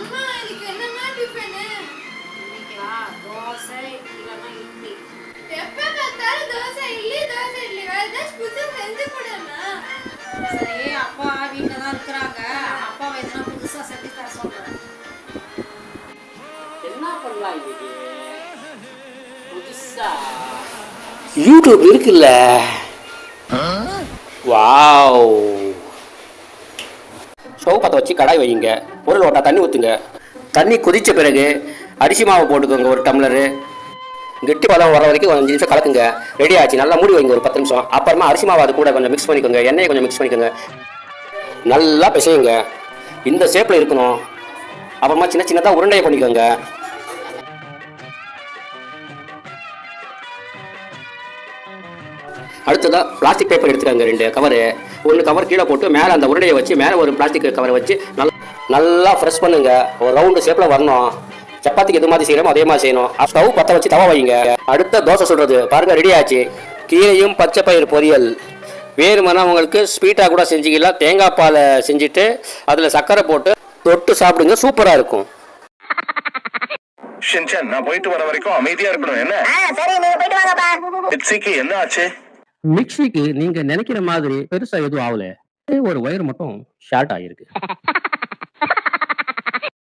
அம்மா இதுக்கு என்னம்மா டிஃபனு இன்னைக்கா தோசை இல்லைன்னா இட்லி. எப்ப பார்த்தாலும் தோசை இட்லி தோசை இட்லி. வேற ஏதாச்சும் புதுசா செஞ்சு கொடுமா சரி அப்பா வீட்டில் தான் இருக்கிறாங்க. அப்பாவை எதுனா புதுசாக செஞ்சு தர சொல்கிறேன் என்ன பண்ணலாம் இன்னைக்கு? புதுசா? யூடியூப் இருக்குல்ல? வாவ். ஸ்டவ் பற்ற வச்சு கடாய் வைங்க ஒரு லோட்டா தண்ணி ஊற்றுங்க தண்ணி கொதித்த பிறகு அரிசி மாவு போட்டுக்கோங்க ஒரு டம்ளரு. கெட்டி பதம் வர வரைக்கும் கொஞ்சம் நிமிஷம் கலக்குங்க. ரெடி ஆச்சு. நல்லா மூடி வைங்க ஒரு பத்து நிமிஷம். அப்புறமா அரிசி மாவு அது கூட கொஞ்சம் மிக்ஸ் பண்ணிக்கோங்க. எண்ணெயை கொஞ்சம் மிக்ஸ் பண்ணிக்கோங்க. நல்லா பிசையுங்க. இந்த ஷேப்பில் இருக்கணும். அப்புறமா சின்ன சின்னதாக உருண்டையை பண்ணிக்கோங்க. அடுத்ததாக பிளாஸ்டிக் பேப்பர் எடுத்துக்கோங்க ரெண்டு கவரு ஒன்று கவர் கீழே போட்டு மேலே அந்த உருண்டையை வச்சு மேலே ஒரு பிளாஸ்டிக் கவரை வச்சு நல்லா நல்லா ஃப்ரெஷ் பண்ணுங்க. ஒரு ரவுண்டு ஷேப்பில் வரணும். சப்பாத்திக்கு எது மாதிரி செய்யணுமோ அதே மாதிரி செய்யணும். ஸ்டவ் பற்ற வச்சு தவா வைங்க. அடுத்த தோசை சுடுறது. பாருங்க ரெடி ஆச்சு. கீரையும் பச்சை பயிர் பொரியல். வேணுமானா உங்களுக்கு ஸ்வீட்டாக கூட செஞ்சுக்கலாம். தேங்காய் பாலை செஞ்சுட்டு அதில் சர்க்கரை போட்டு தொட்டு சாப்பிடுங்க. சூப்பராக இருக்கும். ஷின்சான் நான் போயிட்டு வர வரைக்கும் அமைதியா இருக்கணும். என்ன? சரி நீங்க போயிட்டு வாங்கப்பா. என்ன ஆச்சு? மிக்ஸிக்கு நீங்க நினைக்கிற மாதிரி பெருசா எதுவும் ஆகல ஒரு ஒயர் மட்டும் ஷார்ட் ஆகிருக்கு